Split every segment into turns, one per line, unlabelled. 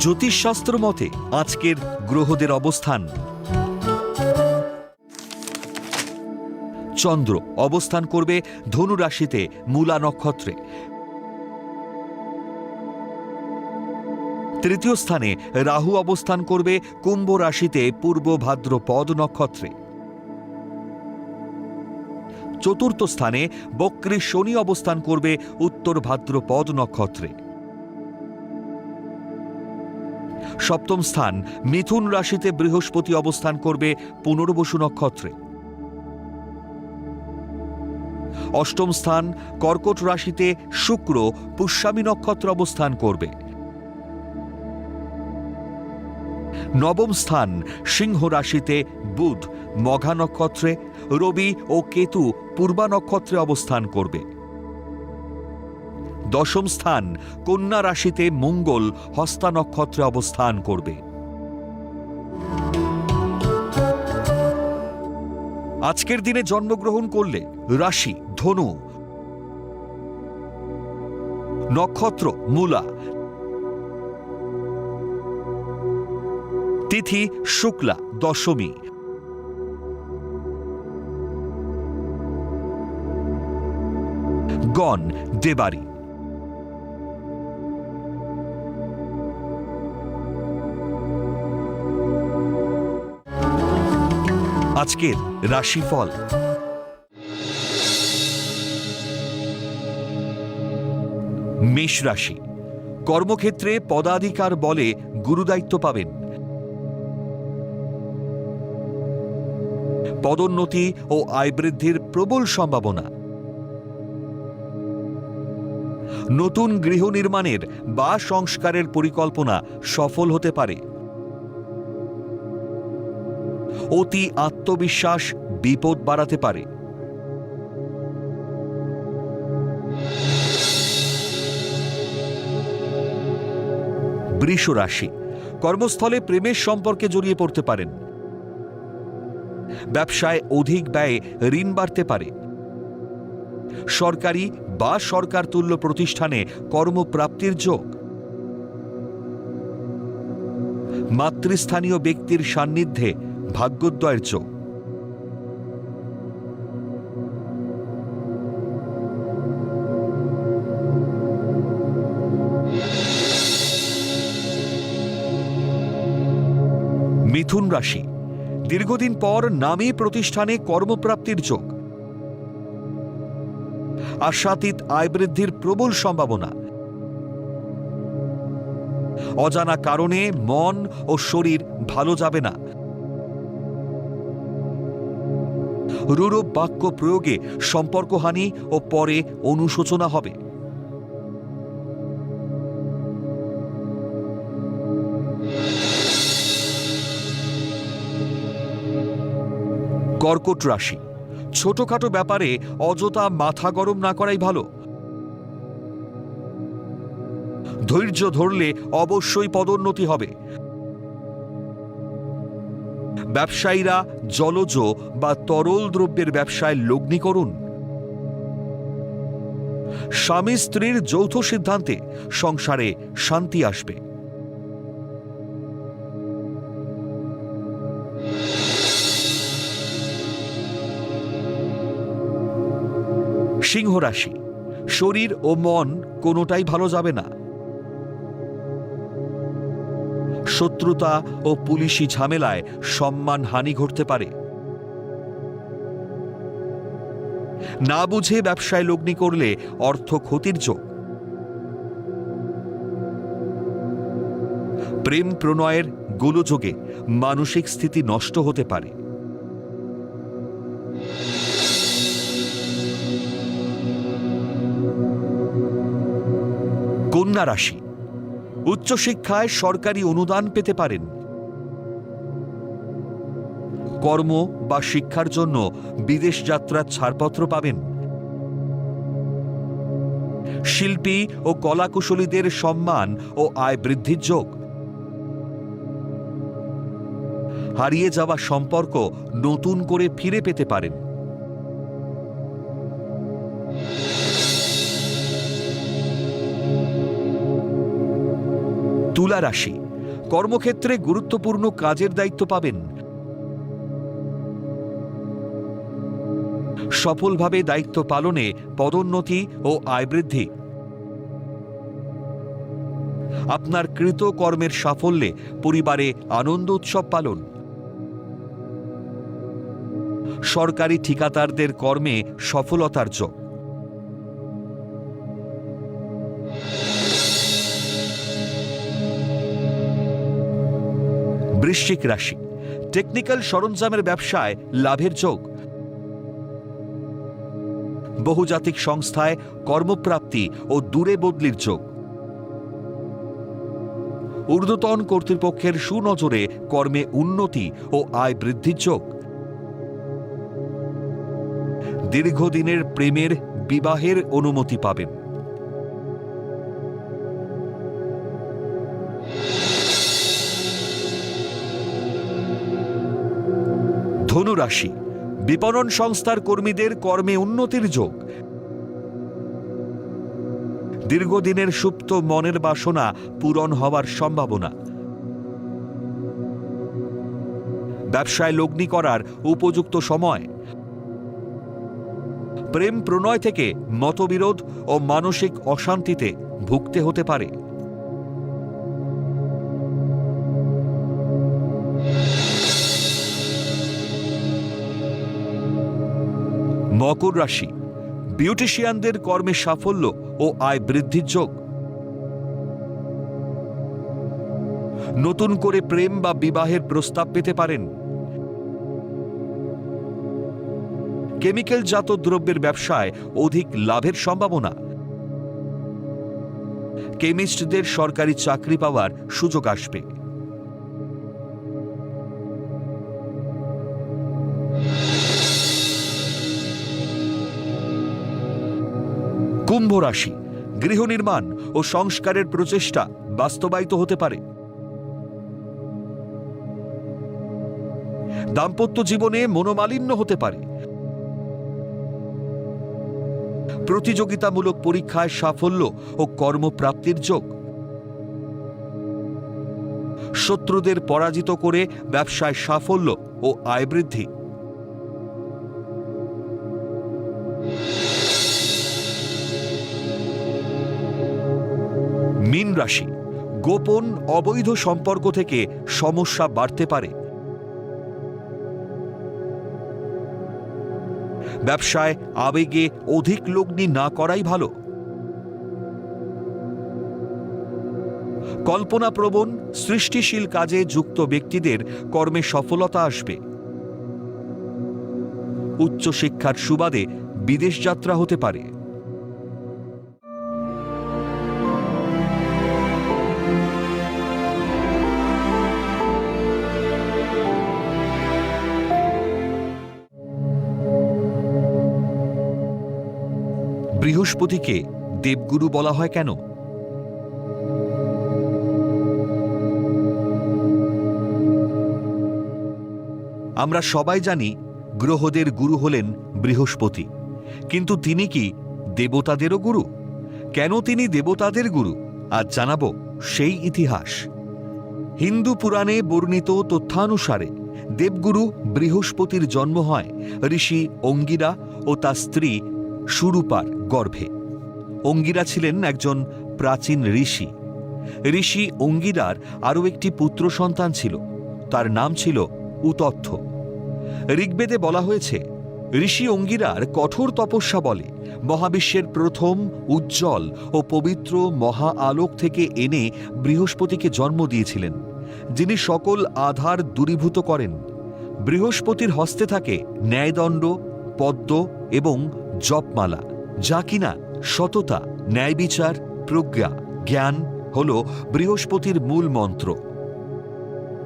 জ্যোতিষশাস্ত্র মতে আজকের গ্রহদের অবস্থান। চন্দ্র অবস্থান করবে ধনু রাশিতে মূলা নক্ষত্রে। তৃতীয় স্থানে রাহু অবস্থান করবে কুম্ভ রাশিতে পূর্ব ভাদ্রপদ নক্ষত্রে। চতুর্থ স্থানে বক্রী শনি অবস্থান করবে উত্তর ভাদ্রপদ নক্ষত্রে। সপ্তম স্থান, মিথুন রাশিতে বৃহস্পতি অবস্থান করবে পুনর্বসু নক্ষত্রে। অষ্টম স্থান, কর্কট রাশিতে শুক্র, পুষ্যামী নক্ষত্র অবস্থান করবে। নবম স্থান, সিংহ রাশিতে বুধ, মঘা নক্ষত্রে, রবি ও কেতু পূর্বা নক্ষত্রে অবস্থান করবে। দশম স্থান কন্যা রাশিতে মঙ্গল হস্তা নক্ষত্রে অবস্থান করবে। আজকের দিনে জন্মগ্রহণ করলে রাশি ধনু, নক্ষত্র মূলা, তিথি শুক্লা দশমী। গণ দেবারি। আজকের রাশিফল। মেষ রাশি, কর্মক্ষেত্রে পদাধিকার বলে গুরুদায়িত্ব পাবেন। পদোন্নতি ও আয় বৃদ্ধির প্রবল সম্ভাবনা। নতুন গৃহ নির্মাণের বা সংস্কারের পরিকল্পনা সফল হতে পারে। অতি আত্মবিশ্বাস বিপদ বাড়াতে পারে। বৃষ রাশি কর্মস্থলে প্রেমের সম্পর্কে জড়িয়ে পড়তে পারেন। ব্যবসায় অধিক ব্যয়ে ঋণ বাড়তে পারে। সরকারি বা সরকার তুল্য প্রতিষ্ঠানে কর্মপ্রাপ্তির যোগ। মাতৃস্থানীয় ব্যক্তির সান্নিধ্যে ভাগ্যোদয়ের চোখ। মিথুন রাশি, দীর্ঘদিন পর নামী প্রতিষ্ঠানে কর্মপ্রাপ্তির যোগ আশাতীত আয় বৃদ্ধির প্রবল সম্ভাবনা। অজানা কারণে মন ও শরীর ভালো যাবে না। রূঢ় বাক্য প্রয়োগে সম্পর্কহানি ও পরে অনুশোচনা হবে। কর্কট রাশি, ছোটখাটো ব্যাপারে অযথা মাথা গরম না করাই ভালো। ধৈর্য ধরলে অবশ্যই পদোন্নতি হবে। ব্যবসায়ীরা জলজ বা তরল দ্রব্যের ব্যবসায় লগ্নি করুন স্বামী স্ত্রীর যৌথ সিদ্ধান্তে সংসারে শান্তি আসবে। সিংহ রাশি শরীর ও মন কোনোটাই ভালো যাবে না। শত্রুতা ও পুলিশি ঝামেলায় সম্মান হানি ঘটতে পারে। না বুঝে ব্যবসায় লগ্নি করলে অর্থ ক্ষতির যোগ। প্রেম প্রণয়ের গোলযোগে মানসিক স্থিতি নষ্ট হতে পারে। কন্যা রাশি উচ্চশিক্ষায় সরকারি অনুদান পেতে পারেন। কর্ম বা শিক্ষার জন্য বিদেশ যাত্রার ছাড়পত্র পাবেন। শিল্পী ও কলাকুশলীদের সম্মান ও আয় বৃদ্ধির যোগ। হারিয়ে যাওয়া সম্পর্ক নতুন করে ফিরে পেতে পারেন। তুলা রাশি। কর্মক্ষেত্রে গুরুত্বপূর্ণ কাজের দায়িত্ব পাবেন। সফলভাবে দায়িত্ব পালনে পদোন্নতি ও আয় বৃদ্ধি। আপনার কৃত কর্মের সাফল্যে পরিবারে আনন্দ উৎসব পালন। সরকারি ঠিকাদারদের কর্মে সফলতার যোগ। বৃশ্চিক রাশি। টেকনিক্যাল সরঞ্জামের ব্যবসায় লাভের যোগ। বহুজাতিক সংস্থায় কর্মপ্রাপ্তি ও দূরে বদলির যোগ। ঊর্ধ্বতন কর্তৃপক্ষের সুনজরে কর্মে উন্নতি ও আয় বৃদ্ধির যোগ। দীর্ঘদিনের প্রেমের বিবাহের অনুমতি পাবেন। ধনুরাশি। বিপণন সংস্থার কর্মীদের কর্মে উন্নতির যোগ। দীর্ঘদিনের সুপ্ত মনের বাসনা পূরণ হওয়ার সম্ভাবনা। ব্যবসায় লগ্নি করার উপযুক্ত সময়। প্রেম প্রণয় থেকে মতবিরোধ ও মানসিক অশান্তিতে ভুগতে হতে পারে। মকর রাশি। বিউটিশিয়ানদের কর্মে সাফল্য ও আয় বৃদ্ধির যোগ। নতুন করে প্রেম বা বিবাহের প্রস্তাব পেতে পারেন। কেমিক্যালজাত দ্রব্যের ব্যবসায় অধিক লাভের সম্ভাবনা। কেমিস্টদের সরকারি চাকরি পাওয়ার সুযোগ আসবে। কুম্ভ রাশি, গৃহ নির্মাণ ও সংস্কারের প্রচেষ্টা বাস্তবায়িত হতে পারে। দাম্পত্য জীবনে মনোমালিন্য হতে পারে। প্রতিযোগিতামূলক পরীক্ষায় সাফল্য ও কর্মপ্রাপ্তির যোগ। শত্রুদের পরাজিত করে ব্যবসায় সাফল্য ও আয় বৃদ্ধি। মীন রাশি। গোপন, অবৈধ সম্পর্ক থেকে সমস্যা বাড়তে পারে। ব্যবসায় আবেগে অধিক লগ্নি না করাই ভালো। কল্পনাপ্রবণ, সৃষ্টিশীল কাজে যুক্ত ব্যক্তিদের কর্মে সফলতা আসবে। উচ্চশিক্ষার সুবাদে বিদেশ যাত্রা হতে পারে। বৃহস্পতিকে দেবগুরু বলা হয় কেন? আমরা সবাই জানি গ্রহদের গুরু হলেন বৃহস্পতি। কিন্তু তিনি কি দেবতাদেরও গুরু? কেন তিনি দেবতাদের গুরু? আজ জানাব সেই ইতিহাস। হিন্দু পুরাণে বর্ণিত তথ্যানুসারে দেবগুরু বৃহস্পতির জন্ম হয় ঋষি অঙ্গিরা ও তার স্ত্রী সুরূপার গর্ভে। অঙ্গিরা ছিলেন একজন প্রাচীন ঋষি। ঋষি অঙ্গিরার আরও একটি পুত্র সন্তান ছিল। তার নাম ছিল উতথ্য। ঋগ্বেদে বলা হয়েছে, ঋষি অঙ্গিরার কঠোর তপস্যা বলে মহাবিশ্বের প্রথম উজ্জ্বল ও পবিত্র মহা আলোক থেকে এনে বৃহস্পতিকে জন্ম দিয়েছিলেন, যিনি সকল আধার দূরীভূত করেন। বৃহস্পতির হস্তে থাকে ন্যায়দণ্ড, পদ্ম এবং জপমালা, যা কিনা সততা, ন্যায় বিচার, প্রজ্ঞা, জ্ঞান হল বৃহস্পতির মূল মন্ত্র।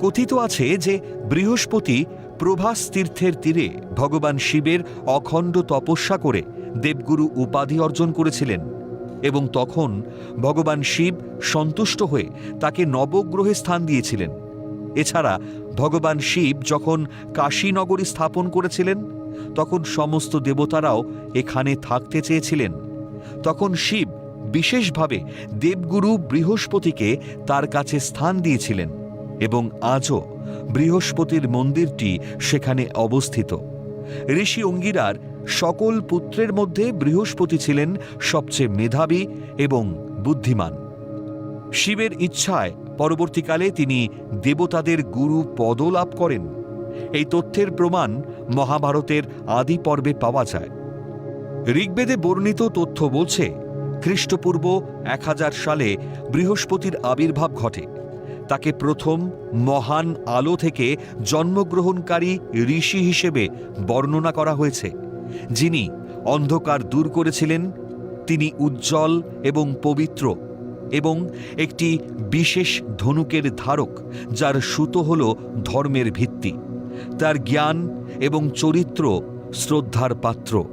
কথিত আছে যে বৃহস্পতি প্রভাস তীর্থের তীরে ভগবান শিবের অখণ্ড তপস্যা করে দেবগুরু উপাধি অর্জন করেছিলেন এবং তখন ভগবান শিব সন্তুষ্ট হয়ে তাকে নবগ্রহে স্থান দিয়েছিলেন। এছাড়া ভগবান শিব যখন কাশীনগরী স্থাপন করেছিলেন তখন সমস্ত দেবতারাও এখানে থাকতে চেয়েছিলেন। তখন শিব বিশেষভাবে দেবগুরু বৃহস্পতিকে তার কাছে স্থান দিয়েছিলেন এবং আজও বৃহস্পতির মন্দিরটি সেখানে অবস্থিত। ঋষি অঙ্গিরার সকল পুত্রের মধ্যে বৃহস্পতি ছিলেন সবচেয়ে মেধাবী এবং বুদ্ধিমান। শিবের ইচ্ছায় পরবর্তীকালে তিনি দেবতাদের গুরু পদ লাভ করেন। এই তথ্যের প্রমাণ মহাভারতের আদি পর্বে পাওয়া যায়। ঋগ্বেদে বর্ণিত তথ্য বলছে, খ্রিস্টপূর্ব এক হাজার সালে বৃহস্পতির আবির্ভাব ঘটে। তাকে প্রথম মহান আলো থেকে জন্মগ্রহণকারী ঋষি হিসেবে বর্ণনা করা হয়েছে। যিনি অন্ধকার দূর করেছিলেন, তিনি উজ্জ্বল এবং পবিত্র এবং একটি বিশেষ ধনুকের ধারক, যার সুতো হল ধর্মের ভিত্তি। তার জ্ঞান এবং চরিত্র শ্রদ্ধার পাত্র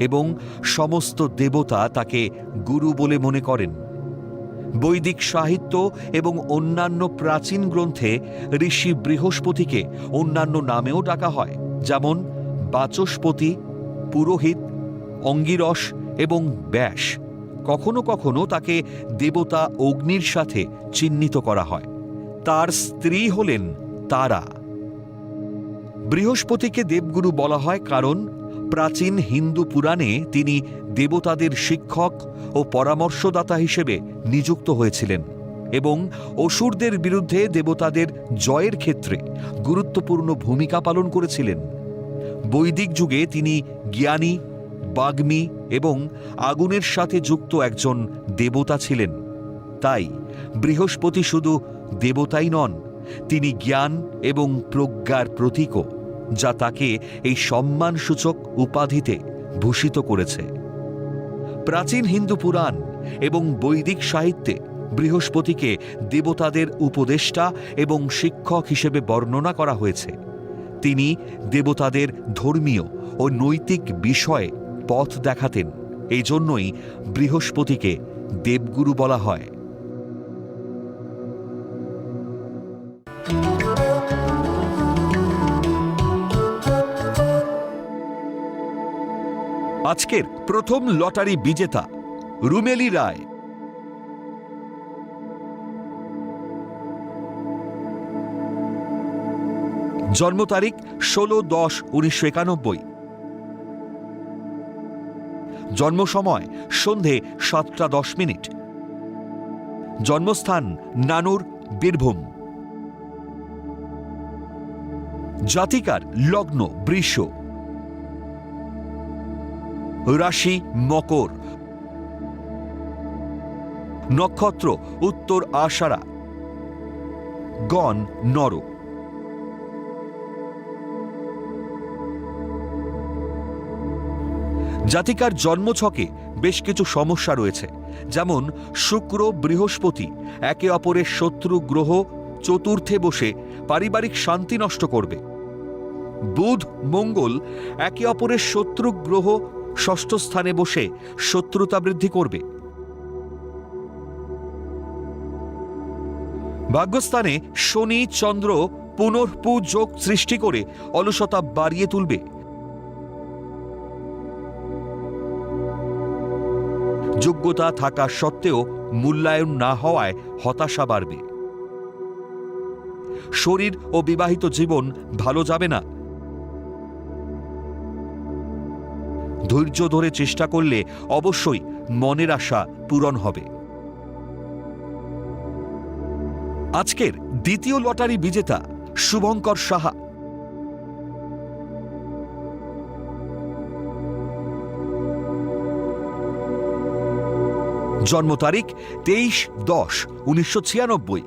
এবং সমস্ত দেবতা তাকে গুরু বলে মনে করেন। বৈদিক সাহিত্য এবং অন্যান্য প্রাচীন গ্রন্থে ঋষি বৃহস্পতিকে অন্যান্য নামেও ডাকা হয়, যেমন বাচস্পতি, পুরোহিত, অঙ্গিরস এবং ব্যাস। কখনো কখনো তাকে দেবতা অগ্নির সাথে চিহ্নিত করা হয়। তার স্ত্রী হলেন তারা। বৃহস্পতিকে দেবগুরু বলা হয় কারণ প্রাচীন হিন্দু পুরাণে তিনি দেবতাদের শিক্ষক ও পরামর্শদাতা হিসেবে নিযুক্ত হয়েছিলেন এবং অসুরদের বিরুদ্ধে দেবতাদের জয়ের ক্ষেত্রে গুরুত্বপূর্ণ ভূমিকা পালন করেছিলেন। বৈদিক যুগে তিনি জ্ঞানী, বাগ্মী এবং আগুনের সাথে যুক্ত একজন দেবতা ছিলেন। তাই বৃহস্পতি শুধু দেবতাই নন, তিনি জ্ঞান এবং প্রজ্ঞার প্রতীকও। যা তাকে এই সম্মানসূচক উপাধিতে ভূষিত করেছে। প্রাচীন হিন্দু পুরাণ এবং বৈদিক সাহিত্যে বৃহস্পতিকে দেবতাদের উপদেষ্টা এবং শিক্ষক হিসেবে বর্ণনা করা হয়েছে। তিনি দেবতাদের ধর্মীয় ও নৈতিক বিষয়ে পথ দেখাতেন। এই জন্যই বৃহস্পতিকে দেবগুরু বলা হয়। আজকের প্রথম লটারি বিজেতা, রুমেলি রায়। জন্ম তারিখ ষোলো দশ উনিশশো একানব্বই। জন্ম সময় সন্ধে সাতটা দশ মিনিট। জন্মস্থান নানুর, বীরভূম। জাতিকার লগ্ন, বৃষ। রাশি মকর। নক্ষত্র, উত্তর আষাঢ়া। গণ, নর। জাতিকার জন্মছকে বেশ কিছু সমস্যা রয়েছে। যেমন, শুক্র, বৃহস্পতি, একে অপরের শত্রু গ্রহ, চতুর্থে বসে পারিবারিক শান্তি নষ্ট করবে। বুধ, মঙ্গল, একে অপরের শত্রু গ্রহ ষষ্ঠ স্থানে বসে শত্রুতা বৃদ্ধি করবে। ভাগ্যস্থানে শনি, চন্দ্র পুনর্পু যোগ সৃষ্টি করে অলসতা বাড়িয়ে তুলবে। যোগ্যতা থাকা সত্ত্বেও মূল্যায়ন না হওয়ায় হতাশা বাড়বে। শরীর ও বিবাহিত জীবন ভালো যাবে না। ধৈর্য ধরে চেষ্টা করলে অবশ্যই মনের আশা পূরণ হবে। আজকের দ্বিতীয় লটারি বিজেতা শুভঙ্কর সাহা। জন্ম তারিখ তেইশ দশ উনিশশো ছিয়ানব্বই।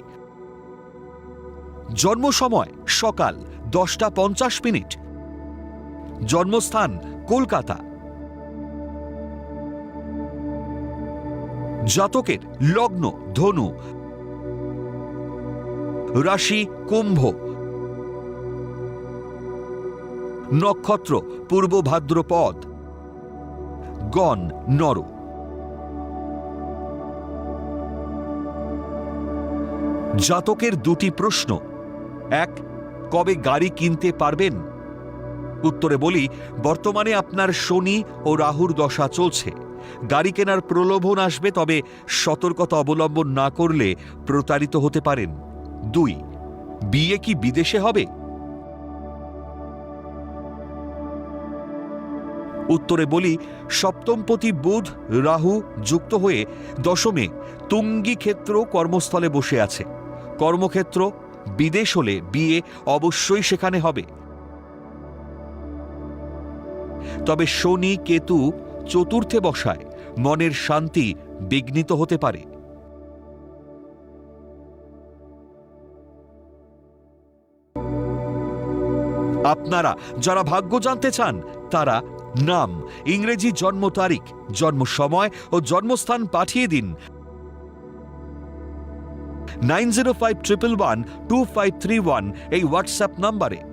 জন্ম সময় সকাল দশটা পঞ্চাশ মিনিট। জন্মস্থান কলকাতা। জাতকের লগ্ন, ধনু। রাশি, কুম্ভ। নক্ষত্র, পূর্ব ভাদ্রপদ। গণ, নর। জাতকের দুটি প্রশ্ন। এক, কবে গাড়ি কিনতে পারবেন? উত্তরে বলি, বর্তমানে আপনার শনি ও রাহুর দশা চলছে। গাড়ি কেনার প্রলোভন আসবে, তবে সতর্কতা অবলম্বন না করলে প্রতারিত হতে পারেন। দুই, বিয়ে কি বিদেশে হবে? উত্তরে বলি, সপ্তমপতি বুধ রাহু যুক্ত হয়ে দশমে তুঙ্গি ক্ষেত্র কর্মস্থলে বসে আছে। কর্মক্ষেত্র, বিদেশ হলে বিয়ে অবশ্যই সেখানে হবে। তবে শনি, কেতু চতুর্থে বসায় মনের শান্তি বিঘ্নিত হতে পারে। আপনারা যারা ভাগ্য জানতে চান, তারা নাম, ইংরেজি জন্ম তারিখ, জন্ম সময় ও জন্মস্থান পাঠিয়ে দিন। Nine zero five triple one two five three one এই হোয়াটসঅ্যাপ নাম্বারে।